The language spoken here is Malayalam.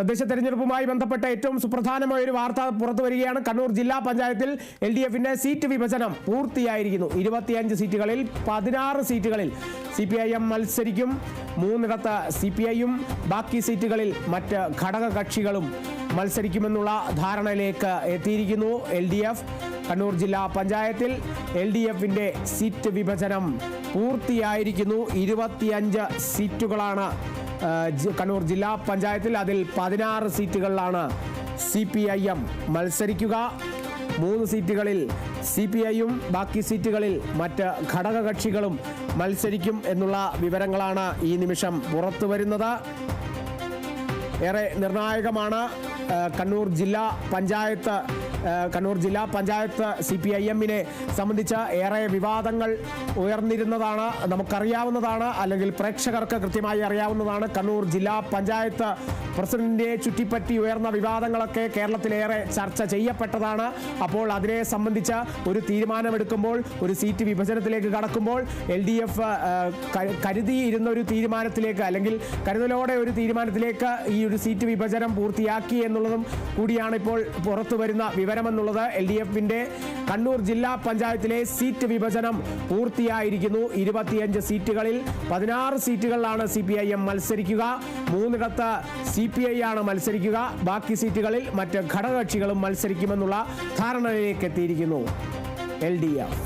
തദ്ദേശ തെരഞ്ഞെടുപ്പുമായി ബന്ധപ്പെട്ട ഏറ്റവും സുപ്രധാനമായ ഒരു വാർത്ത പുറത്തു വരികയാണ്. കണ്ണൂർ ജില്ലാ പഞ്ചായത്തിൽ എൽ ഡി എഫിന്റെ സീറ്റ് വിഭജനം പൂർത്തിയായിരിക്കുന്നു. ഇരുപത്തിയഞ്ച് സീറ്റുകളിൽ പതിനാറ് സീറ്റുകളിൽ സി പി ഐ എം മത്സരിക്കും. മൂന്നിടത്ത് സി പി ഐയും ബാക്കി സീറ്റുകളിൽ മറ്റ് ഘടക കക്ഷികളും മത്സരിക്കുമെന്നുള്ള ധാരണയിലേക്ക് എത്തിയിരിക്കുന്നു എൽ ഡി എഫ്. കണ്ണൂർ ജില്ലാ പഞ്ചായത്തിൽ എൽ ഡി എഫിന്റെ സീറ്റ് വിഭജനം പൂർത്തിയായിരിക്കുന്നു. ഇരുപത്തിയഞ്ച് സീറ്റുകളാണ് കണ്ണൂർ ജില്ലാ പഞ്ചായത്തിൽ അതിൽ പതിനാറ് സീറ്റുകളിലാണ് സി പി ഐ എം മത്സരിക്കുക. മൂന്ന് സീറ്റുകളിൽ സി പി ഐയും ബാക്കി സീറ്റുകളിൽ മറ്റ് ഘടകകക്ഷികളും മത്സരിക്കും എന്നുള്ള വിവരങ്ങളാണ് ഈ നിമിഷം പുറത്തു വരുന്നത് ഏറെ നിർണായകമാണ് കണ്ണൂർ ജില്ലാ പഞ്ചായത്ത് കണ്ണൂർ ജില്ലാ പഞ്ചായത്ത് സി പി ഐ എമ്മിനെ സംബന്ധിച്ച് ഏറെ വിവാദങ്ങൾ ഉയർന്നിരുന്നതാണ് നമുക്കറിയാവുന്നതാണ് അല്ലെങ്കിൽ പ്രേക്ഷകർക്ക് കൃത്യമായി അറിയാവുന്നതാണ്. കണ്ണൂർ ജില്ലാ പഞ്ചായത്ത് പ്രസിഡന്റിനെ ചുറ്റിപ്പറ്റി ഉയർന്ന വിവാദങ്ങളൊക്കെ കേരളത്തിലേറെ ചർച്ച ചെയ്യപ്പെട്ടതാണ്. അപ്പോൾ അതിനെ സംബന്ധിച്ച് ഒരു തീരുമാനമെടുക്കുമ്പോൾ ഒരു സീറ്റ് വിഭജനത്തിലേക്ക് കടക്കുമ്പോൾ എൽ ഡി എഫ് കരുതിയിരുന്ന ഒരു തീരുമാനത്തിലേക്ക് അല്ലെങ്കിൽ കരുതലോടെ ഒരു തീരുമാനത്തിലേക്ക് ഈ ഒരു സീറ്റ് വിഭജനം പൂർത്തിയാക്കി എന്നുള്ളതും കൂടിയാണ് ഇപ്പോൾ പുറത്തു വരുന്ന വിവരമെന്നുള്ളത് എൽ ഡി എഫിന്റെ കണ്ണൂർ ജില്ലാ പഞ്ചായത്തിലെ സീറ്റ് വിഭജനം പൂർത്തിയായിരിക്കുന്നു. ഇരുപത്തിയഞ്ച് സീറ്റുകളിൽ പതിനാറ് സീറ്റുകളിലാണ് സി പി ഐ എം മത്സരിക്കുക. മൂന്നിടത്ത് സി പി ഐ ആണ് മത്സരിക്കുക. ബാക്കി സീറ്റുകളിൽ മറ്റ് ഘടകകക്ഷികളും മത്സരിക്കുമെന്നുള്ള ധാരണയിലേക്ക് എത്തിയിരിക്കുന്നു എൽ ഡി എഫ്